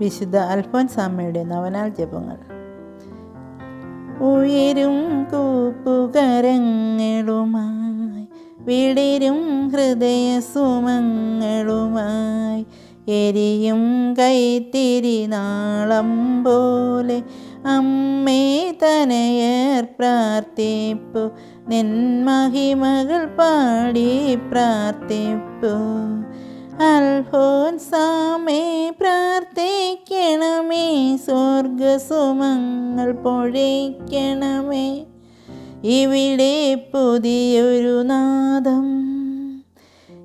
വിശുദ്ധ അൽഫോൻസാമ്മയുടെ നവനാൾ ജപങ്ങൾ. ഉയരും കൂപ്പുകരങ്ങളുമായി വിടരും ഹൃദയ സുമങ്ങളുമായി എരിയും കൈത്തിരി നാളം പോലെ അമ്മേ തനയർ പ്രാർത്ഥിപ്പു നിൻ മഹിമകൾ പാടി പ്രാർത്ഥിപ്പു. അൽഫോൻസാമേ പ്രാർത്ഥിക്കണമേ. സ്വർഗസുമങ്ങൾ പൊഴിക്കണമേ. ഇവിടെ പുതിയൊരു നാദം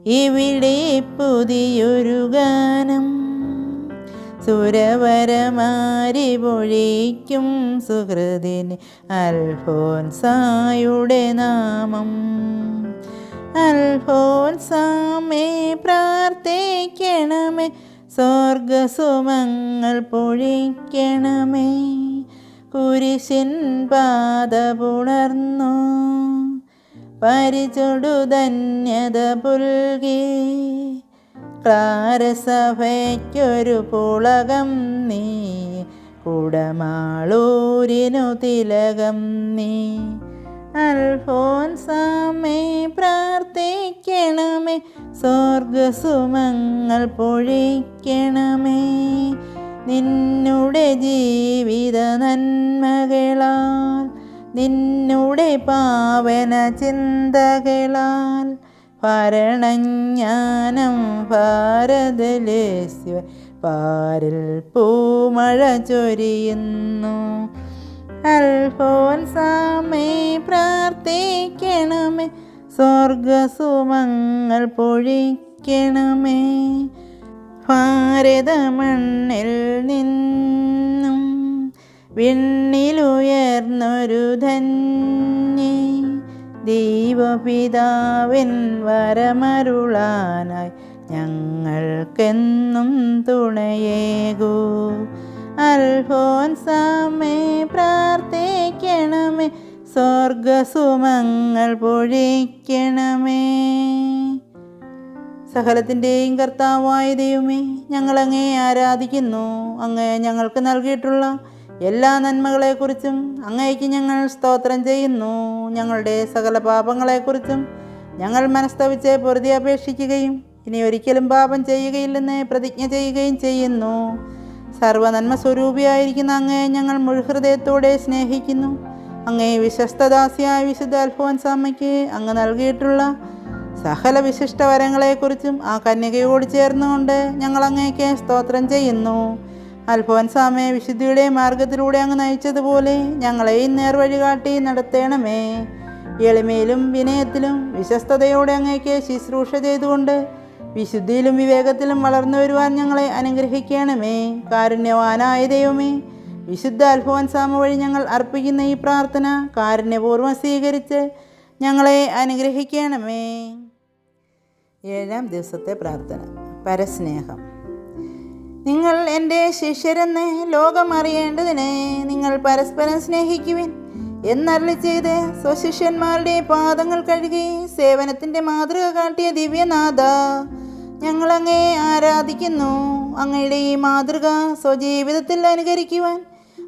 ഇവിടെ പുതിയൊരു ഗാനം. സുരവരമാരി പൊഴിക്കും സുഹൃതിന് അൽഫോൻസായുടെ നാമം. അൽഫോൻസാമേ പ്രാർത്ഥിക്കണമേ. സ്വർഗസുമങ്ങൾ പൊഴിക്കണമേ. കുരിശിൻ പാത പുണർന്നു. പരിചൊടു ധന്യത പുൽകി. ക്ലാരസഭയ്ക്കൊരു പുളകം നീ. കുടമാളൂരിനു തിലകം നീ. അൽഫോൻസാമേ പ്രാർത്ഥിക്കണമേ. സ്വർഗസുമങ്ങൾ പൊഴിക്കണമേ. നിന്നുടെ ജീവിത നന്മകളാൽ നിന്നുടെ പാവന ചിന്തകളാൽ ഭരണജ്ഞാനം ഭാരതലേശ്വ പാരിൽ പൂമഴ ചൊരിയുന്നു. അൽഫോൻസാമേ പ്രാർത്ഥിക്കണമേ. സ്വർഗസുമങ്ങൾ പൊഴിക്കണമേ. ഭാരതമണ്ണിൽ നിന്നും വിണ്ണിലുയർന്നൊരു ധന്യേ. ദൈവപിതാവിൻ വരമരുളാനായി ഞങ്ങൾക്കെന്നും തുണയേകൂ. അൽഫോൻസാമേ പ്രാർത്ഥിക്കണമേ. സ്വർഗസുമങ്ങൾ പൊഴിക്കണമേ. സകലത്തിന്റെയും കർത്താവായ ദൈവമേ ഞങ്ങളങ്ങേ ആരാധിക്കുന്നു. അങ്ങേ ഞങ്ങൾക്ക് നൽകിയിട്ടുള്ള എല്ലാ നന്മകളെക്കുറിച്ചും അങ്ങേക്ക് ഞങ്ങൾ സ്തോത്രം ചെയ്യുന്നു. ഞങ്ങളുടെ സകല പാപങ്ങളെക്കുറിച്ചും ഞങ്ങൾ മനസ്തവിച്ച് പൊറുതി അപേക്ഷിക്കുകയും ഇനി ഒരിക്കലും പാപം ചെയ്യുകയില്ലെന്ന് പ്രതിജ്ഞ ചെയ്യുകയും ചെയ്യുന്നു. സർവനന്മ സ്വരൂപിയായിരിക്കുന്ന അങ്ങയെ ഞങ്ങൾ മുഴുഹൃദയത്തോടെ സ്നേഹിക്കുന്നു. അങ്ങേ വിശ്വസ്തദാസിയായ വിശുദ്ധ അൽഫോൻസാമ്മയ്ക്ക് അങ്ങ് നൽകിയിട്ടുള്ള സകല വിശിഷ്ട വരങ്ങളെക്കുറിച്ചും ആ കന്യകയോട് ചേർന്നുകൊണ്ട് ഞങ്ങൾ അങ്ങേക്ക് സ്തോത്രം ചെയ്യുന്നു. അൽഫോൻസാമയെ വിശുദ്ധിയുടെ മാർഗത്തിലൂടെ അങ്ങ് നയിച്ചതുപോലെ ഞങ്ങളെയും നേർവഴി കാട്ടി നടത്തേണമേ. എളിമയിലും വിനയത്തിലും വിശ്വസ്തയോടെ അങ്ങേക്ക് ശുശ്രൂഷ ചെയ്തുകൊണ്ട് വിശുദ്ധിയിലും വിവേകത്തിലും വളർന്നു വരുവാൻ ഞങ്ങളെ അനുഗ്രഹിക്കണമേ. കാരുണ്യവാനായ ദൈവമേ വിശുദ്ധ അൽഫോൻസാമ വഴി ഞങ്ങൾ അർപ്പിക്കുന്ന ഈ പ്രാർത്ഥന കാരുണ്യപൂർവം സ്വീകരിച്ച് ഞങ്ങളെ അനുഗ്രഹിക്കണമേ. ഏഴാം ദിവസത്തെ പ്രാർത്ഥന പരസ്നേഹം. നിങ്ങൾ എന്റെ ശിഷ്യരെന്ന് ലോകം അറിയേണ്ടതിന് നിങ്ങൾ പരസ്പരം സ്നേഹിക്കുവിൻ. എന്നരളി ചെയ്ത് സ്വശിഷ്യന്മാരുടെ പാദങ്ങൾ കഴുകി സേവനത്തിന്റെ മാതൃക കാട്ടിയ ദിവ്യനാഥ ഞങ്ങളങ്ങേ ആരാധിക്കുന്നു. അങ്ങയുടെ ഈ മാതൃക സ്വജീവിതത്തിൽ അനുകരിക്കുവാൻ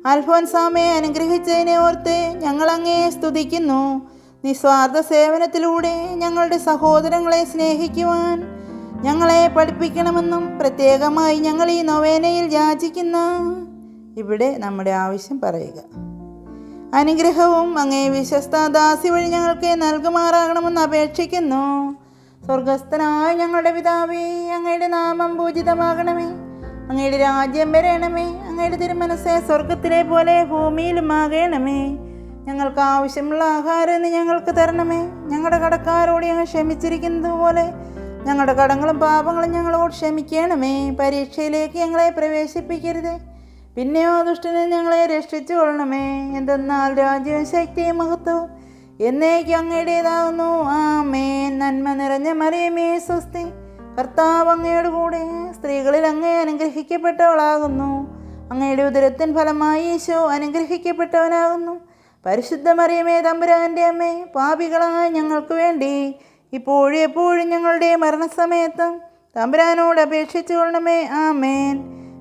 അൽഫോൻസാമയെ അനുഗ്രഹിച്ചതിനെ ഓർത്ത് ഞങ്ങളങ്ങേ സ്തുതിക്കുന്നു. നിസ്വാർത്ഥ സേവനത്തിലൂടെ ഞങ്ങളുടെ സഹോദരങ്ങളെ സ്നേഹിക്കുവാൻ ഞങ്ങളെ പഠിപ്പിക്കണമെന്നും പ്രത്യേകമായി ഞങ്ങൾ ഈ നൊവേനയിൽ യാചിക്കുന്ന ഇവിടെ നമ്മുടെ ആവശ്യം പറയുക. അനുഗ്രഹവും അങ്ങേ വിശ്വസ്ത ദാസി വഴി ഞങ്ങൾക്ക് നൽകുമാറാകണമെന്ന് അപേക്ഷിക്കുന്നു. സ്വർഗസ്ഥനായ ഞങ്ങളുടെ പിതാവേ അങ്ങയുടെ നാമം പൂജിതമാകണമേ. അങ്ങയുടെ രാജ്യം വരണമേ. അങ്ങയുടെ തിരുമനസ്സെ സ്വർഗത്തിലെ പോലെ ഭൂമിയിലും ആകണമേ. ഞങ്ങൾക്ക് ആവശ്യമുള്ള ആഹാരം എന്ന് ഞങ്ങൾക്ക് തരണമേ. ഞങ്ങളുടെ കടക്കാരോട് ഞങ്ങൾ ക്ഷമിച്ചിരിക്കുന്നത് പോലെ ഞങ്ങളുടെ കടങ്ങളും പാപങ്ങളും ഞങ്ങളോട് ക്ഷമിക്കണമേ. പരീക്ഷയിലേക്ക് ഞങ്ങളെ പ്രവേശിപ്പിക്കരുത്. പിന്നെയോ ദുഷ്ടനെ ഞങ്ങളെ രക്ഷിച്ചു കൊള്ളണമേ എന്തെന്നാൽ രാജ്യവും ശക്തിയും മഹത്വവും എന്നേക്കും അങ്ങയുടേതാകുന്നു ആമേൻ. നന്മ നിറഞ്ഞ മറിയമേ സ്വസ്തി. കർത്താവ് അങ്ങയുടെ കൂടെ സ്ത്രീകളിൽ അങ്ങേ അനുഗ്രഹിക്കപ്പെട്ടവളാകുന്നു. അങ്ങയുടെ ഉദരത്തിൻ ഫലമായി ഈശോ അനുഗ്രഹിക്കപ്പെട്ടവനാകുന്നു. പരിശുദ്ധ മറിയമേ തമ്പുരാന്റെ അമ്മേ പാപികളായ ഞങ്ങൾക്ക് വേണ്ടി ഇപ്പോഴും എപ്പോഴും ഞങ്ങളുടെ മരണസമയത്തും തമ്പുരാനോട് അപേക്ഷിച്ചു കൊള്ളണമേ ആമേൻ.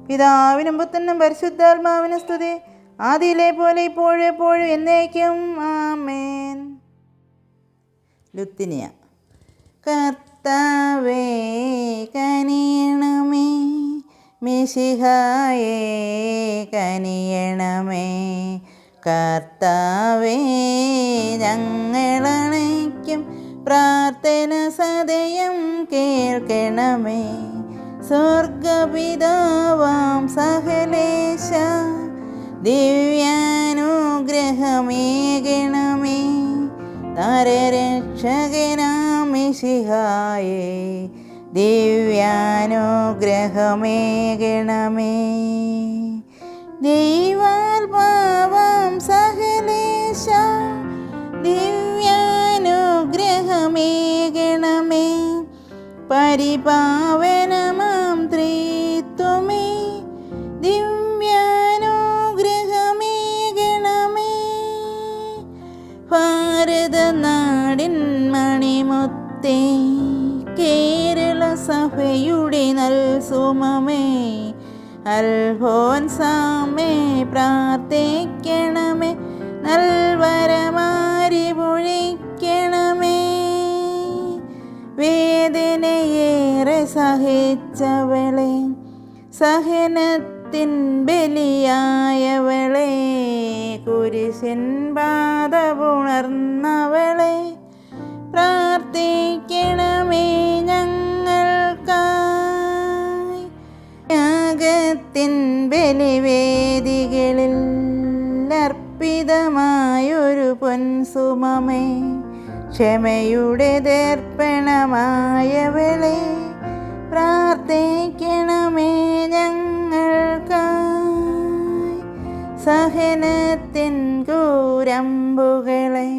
പിതാവിനും പുത്തനും പരിശുദ്ധാത്മാവിനും സ്തുതി. ആദിയിലെ പോലെ ഇപ്പോഴും എപ്പോഴും എന്നേക്കും ആമേൻ. ലുത്തിനിയ. കർത്താവേ കനിയണമേ. മിശിഹായേ കനിയണമേ. കർത്താവേ ഞങ്ങളണയ്ക്കും പ്രാർത്ഥന സദയം കേൾക്കണമേ. സ്വർഗപിതാവാം സഹലേശ ദിവ്യാനുഗ്രഹമേകണമേ. നരരക്ഷകനാമിഷിഹായേ ദിവ്യാനുഗ്രഹമേകണമേ. ദൈവാത്മാവാം സഹലേശ ദിവ്യാനുഗ്രഹമേകണമേ. പരിപാവനമാം മണിമുത്തേ കേരള സഭയുടെ നൽ സുമമേ. അൽഫോൻസാമേ പ്രാർത്ഥിക്കണമേ. നൽവരമാരി പൊഴിക്കണമേ വേദനയേറെ സഹിച്ചവളെ സഹനത്തിൻ ബലിയായവളെ. കുരിശൻ പാത പുണർന്നവളെ പ്രാർത്ഥിക്കണമേ ഞങ്ങൾക്കായി. യാഗത്തിൻ ബലിവേദികളിൽ അർപ്പിതമായൊരു പൊൻസുമമേ. ക്ഷമയുടെ ദർപ്പണമായവളെ പ്രാർത്ഥിക്കണമേ ഞങ്ങൾക്കായി. സഹനത്തിൻ കൂരമ്പുകളെ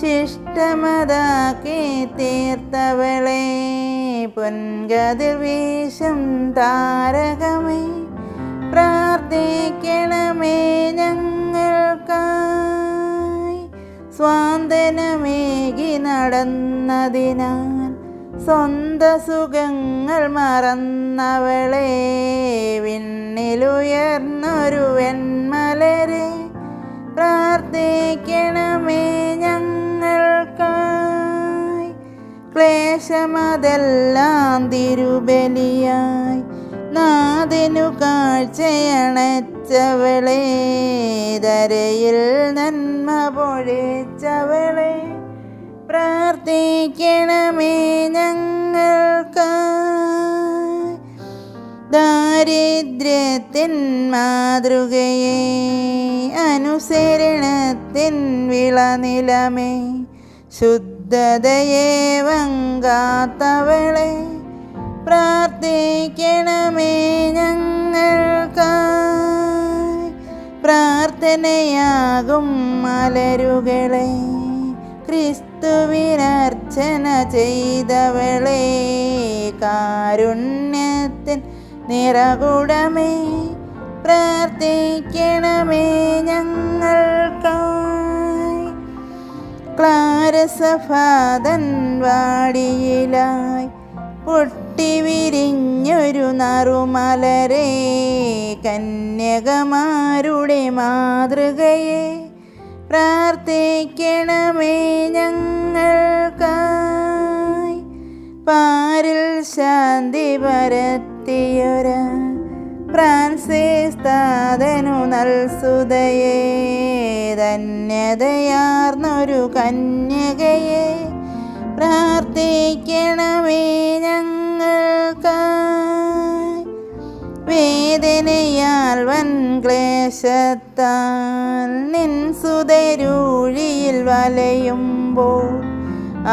ശിഷ്ടമതാക്കി തീർത്തവളെ. പൊൻകതിർ വീശും താരകമേ പ്രാർത്ഥിക്കണമേ ഞങ്ങൾക്കായി. സ്വാന്തനമേകി നടന്നതിനാൽ സ്വന്ത സുഖങ്ങൾ മറന്നവളെ. വിണ്ണിലുയർന്നൊരു വെൺമലരെ പ്രാർത്ഥിക്കണമേ ഞങ്ങൾക്കായി ക്ലേശമതെല്ലാം തിരുബലിയായി നാദിനു കാഴ്ചയണച്ചവളെ ധരയിൽ നന്മ പൊഴിച്ചവളെ പ്രാർത്ഥിക്കണമേ ഞങ്ങൾക്ക് ദാരിദ്ര്യത്തിൻ മാതൃകയെ അനുസരണത്തിൻ വിളനിലമേ ശുദ്ധതയെ വങ്കാത്തവളെ പ്രാർത്ഥിക്കണമേ ഞങ്ങൾക്കായി. പ്രാർത്ഥനയാകും മലരുകളെ ക്രിസ്തുവിനർച്ചന ചെയ്തവളെ. കാരുണ്യത്തിൻ നിറകുടമേ പ്രാർത്ഥിക്കണമേ ഞങ്ങൾക്കായി ക്ലാരസഫാദൻ വാടിയിലായി പൊട്ടിവിരിഞ്ഞൊരു നറുമലരെ കന്യകമാരുടെ മാതൃകയെ പ്രാർത്ഥിക്കണമേ ഞങ്ങൾക്കായി. പാരിൽ ശാന്തി പരത്തിയൊര ഫ്രാൻസിസ് താതനു നൽസുതയെ. ധന്യതയാർന്നൊരു കന്യകയെ പ്രാർത്ഥിക്കണമേ ഞങ്ങൾക്കായി. വേദനയാൽ വൻ ക്ലേശത്താൽ നിൻ സുതരൂഴിയിൽ വലയുമ്പോൾ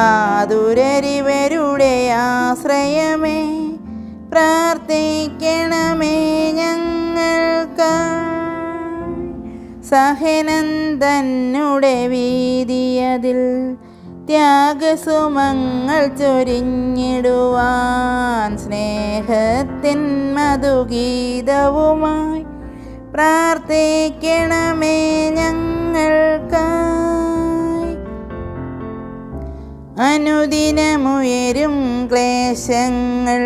ആതുരരിവരുടെ ആശ്രയമേ പ്രാർത്ഥിക്കണമേ ഞങ്ങൾക്കായി. സഹനം തന്നുടെ വീതിയതിൽ ത്യാഗസുമങ്ങൾ ചൊരിഞ്ഞിടുവാൻ സ്നേഹത്തിൻ മധുഗീതവുമായി പ്രാർത്ഥിക്കണമേ ഞങ്ങൾക്കായി. അനുദിനമുയരും ക്ലേശങ്ങൾ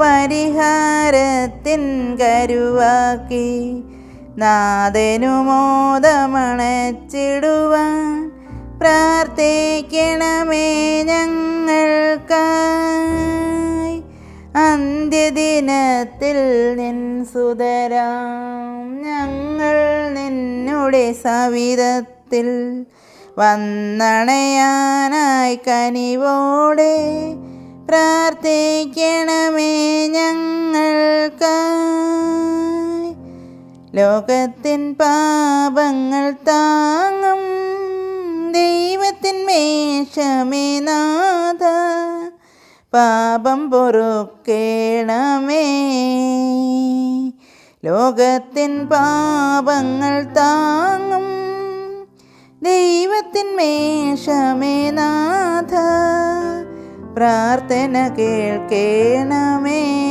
പരിഹാരത്തിൻ കരുവാക്കി നാദനുമോദമണച്ചിടുവാൻ പ്രാർത്ഥിക്കണമേ ഞങ്ങൾക്കായി. അന്ത്യദിനത്തിൽ നിൻ സുതരാം. ഞങ്ങൾ നിന്നുടെ സവിധത്തിൽ വന്നണയാനായി കനിവോടെ പ്രാർത്ഥിക്കണമേ ഞങ്ങൾക്കായി. ലോകത്തിൻ പാപങ്ങൾ താങ്ങും ദൈവത്തിൻ മേശമേ നാഥ. പാപം പൊറുക്കേണമേ. ലോകത്തിൻ പാപങ്ങൾ താങ്ങും ദൈവത്തിൻ മേശമേ നാഥ. പ്രാർത്ഥന കേൾക്കേണമേ.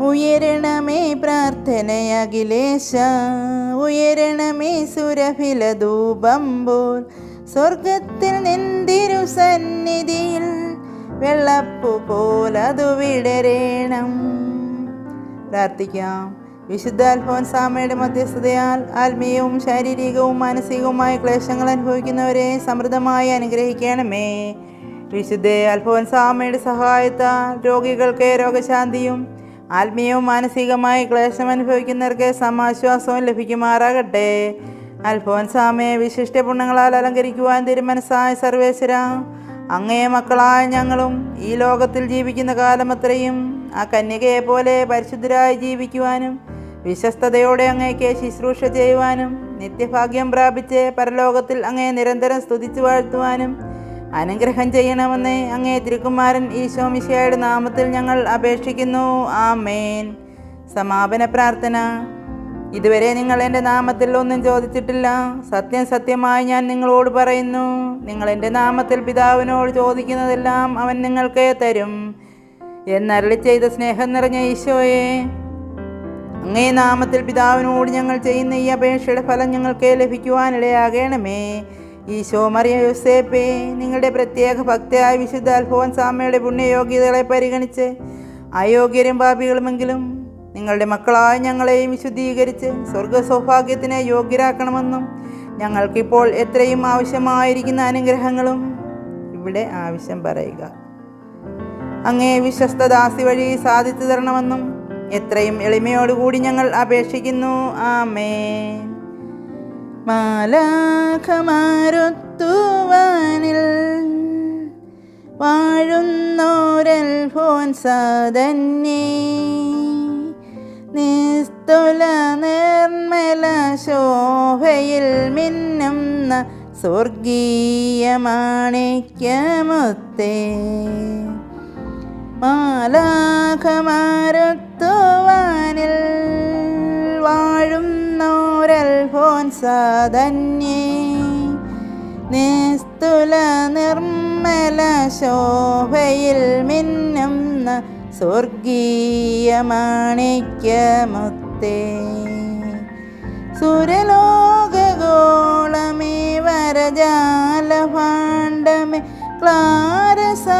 ഉയരണമേ പ്രാർത്ഥനയഖിലേശ ഉയരണമേ സുരഭില ധൂപമ്പോൾ സ്വർഗത്തിൽ നിന്തിരു സന്നിധിയിൽ വെള്ളപ്പു പോലതു വിടരേണം. പ്രാർത്ഥിക്കാം. വിശുദ്ധ അൽഫോൻസാമയുടെ മധ്യസ്ഥതയാൽ ആത്മീയവും ശാരീരികവും മാനസികവുമായ ക്ലേശങ്ങൾ അനുഭവിക്കുന്നവരെ സമൃദ്ധമായി അനുഗ്രഹിക്കണമേ. വിശുദ്ധ അൽഫോൻസാമയുടെ സഹായത്താൽ രോഗികൾക്ക് രോഗശാന്തിയും ആത്മീയവും മാനസികമായി ക്ലേശം അനുഭവിക്കുന്നവർക്ക് സമാശ്വാസവും ലഭിക്കുമാറാകട്ടെ. അൽഫോൻസാമയെ വിശിഷ്ട പുണ്യങ്ങളാൽ അലങ്കരിക്കുവാൻ തിരുമനസ്സായ സർവേശ്വര അങ്ങേ മക്കളായ ഞങ്ങളും ഈ ലോകത്തിൽ ജീവിക്കുന്ന കാലമത്രയും ആ കന്യകയെ പോലെ പരിശുദ്ധരായി ജീവിക്കുവാനും വിശ്വസ്തയോടെ അങ്ങേക്ക് ശുശ്രൂഷ ചെയ്യുവാനും നിത്യഭാഗ്യം പ്രാപിച്ച് പരലോകത്തിൽ അങ്ങേ നിരന്തരം സ്തുതിച്ചു വാഴ്ത്തുവാനും അനുഗ്രഹം ചെയ്യണമെന്ന് അങ്ങേ തിരുക്കുമാരൻ ഈശോമിശയുടെ നാമത്തിൽ ഞങ്ങൾ അപേക്ഷിക്കുന്നു. ആമേൻ. സമാപന പ്രാർത്ഥന. ഇതുവരെ നിങ്ങൾ എന്റെ നാമത്തിൽ ഒന്നും ചോദിച്ചിട്ടില്ല. സത്യം സത്യമായി ഞാൻ നിങ്ങളോട് പറയുന്നു. നിങ്ങൾ എന്റെ നാമത്തിൽ പിതാവിനോട് ചോദിക്കുന്നതെല്ലാം അവൻ നിങ്ങൾക്ക് തരും. എന്നരളി ചെയ്ത സ്നേഹം നിറഞ്ഞ ഈശോയെ അങ്ങേ നാമത്തിൽ പിതാവിനോട് ഞങ്ങൾ ചെയ്യുന്ന ഈ അപേക്ഷയുടെ ഫലം ഞങ്ങൾക്ക് ലഭിക്കുവാനിടയാകണമേ. ഈശോ മറിയ യോസേപ്പേ നിങ്ങളുടെ പ്രത്യേക ഭക്തയായ വിശുദ്ധ അൽഫോൻസാമയുടെ പുണ്യയോഗ്യതകളെ പരിഗണിച്ച് അയോഗ്യരും പാപികളുമെങ്കിലും നിങ്ങളുടെ മക്കളായ ഞങ്ങളെയും വിശുദ്ധീകരിച്ച് സ്വർഗ സൗഭാഗ്യത്തിന് യോഗ്യരാക്കണമെന്നും ഞങ്ങൾക്കിപ്പോൾ എത്രയും ആവശ്യമായിരിക്കുന്ന അനുഗ്രഹങ്ങളും ഇവിടെ ആവശ്യം പറയുക. അങ്ങേ വിശ്വസ്തദാസി വഴി സാധിച്ചു തരണമെന്നും എത്രയും എളിമയോടുകൂടി ഞങ്ങൾ അപേക്ഷിക്കുന്നു. ആമേ മാലാഖമാരൊത്തുവാനിൽ വാഴുന്നോരൽ ഫോൻ സാധന്യേ. നിസ്തുല നിർമ്മല ശോഭയിൽ മിന്നുന്ന സ്വർഗീയ മാണിക്യമൊത്തേ മാലാഖമാരൊത്തുവാനിൽ സാധന്യേ നിസ്തുല നിർമ്മല ശോഭയിൽ മിന്നുന്ന സ്വർഗീയ മാണിക്യമുത്തേ സുരലോകഗോളമേ വരജാലഭാണ്ഡമേ ക്ലാരസഭാരാമമലരേ.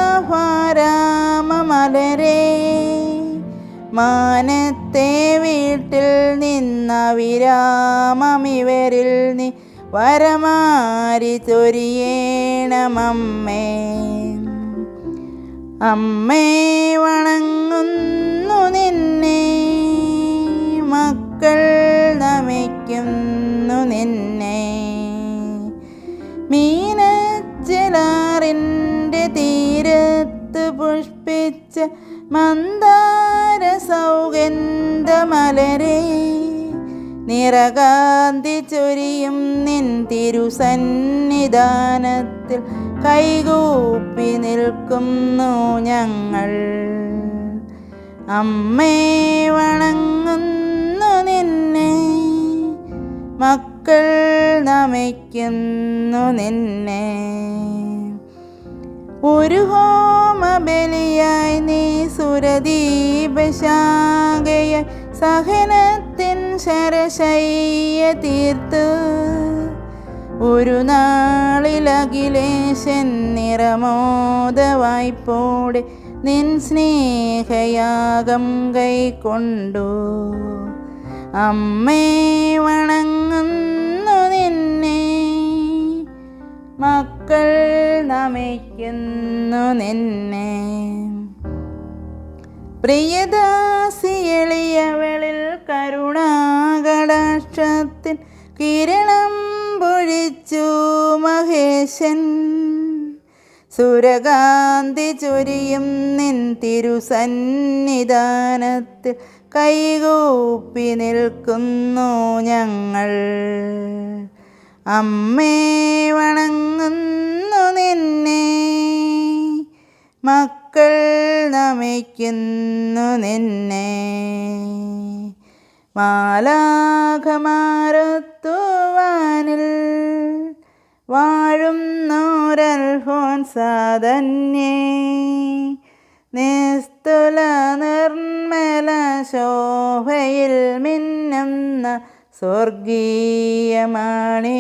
മാനത്തെ വീട്ടിൽ നിന്ന വിരാമമിവരിൽ നീ വരമാരി ചൊരിയേണമമ്മേ. അമ്മേ വണങ്ങുന്നു നിന്നെ. മക്കൾ നമിക്കുന്നു നിന്നെ. മീനച്ചിലാറിന്റെ തീരത്ത് പുഷ്പിച്ച മന്ദാര സൗഗന്ധമലരെ നിറകാന്തി ചൊരിയും നിൻ തിരുസന്നിധാനത്തിൽ കൈകൂപ്പി നിൽക്കുന്നു ഞങ്ങൾ. അമ്മേ വണങ്ങുന്നു നിന്നെ മക്കൾ നമിക്കുന്നു നിന്നെ. ഒരു ഹോമബലിയായി നീ സുരദീപശാഖയ സഹനത്തിൻ ശരശയ്യ തീർത്തു. ഒരു നാളിലഖിലേശൻ നിറമോദവായ്പോടെ നിൻ സ്നേഹയാഗം കൈക്കൊണ്ടു. അമ്മേ വണങ്ങുന്നു നിന്നെ. മക്കൾ നമിക്കുന്നു നിന്നെ. പ്രിയദാസിയളിയവളിൽ കരുണാകടാക്ഷത്തിൻ കിരണം പൊഴിച്ചു മഹേശൻ. സുരകാന്തി ചൊരിയും നിൻ തിരുസന്നിധാനത്തിൽ കൈകൂപ്പി നിൽക്കുന്നു ഞങ്ങൾ. അമ്മേ വണങ്ങുന്നു നിന്നെ. മക്കൾ നമിക്കുന്നു നിന്നെ. മാലാഖമാരത്തുവാനിൽ വാഴുന്നോരൽഫോൻ സാധന്യേ. നിസ്തുല നിർമ്മല ശോഭയിൽ മിന്നുന്ന സ്വർഗീയ മാണിക്യമുത്തേ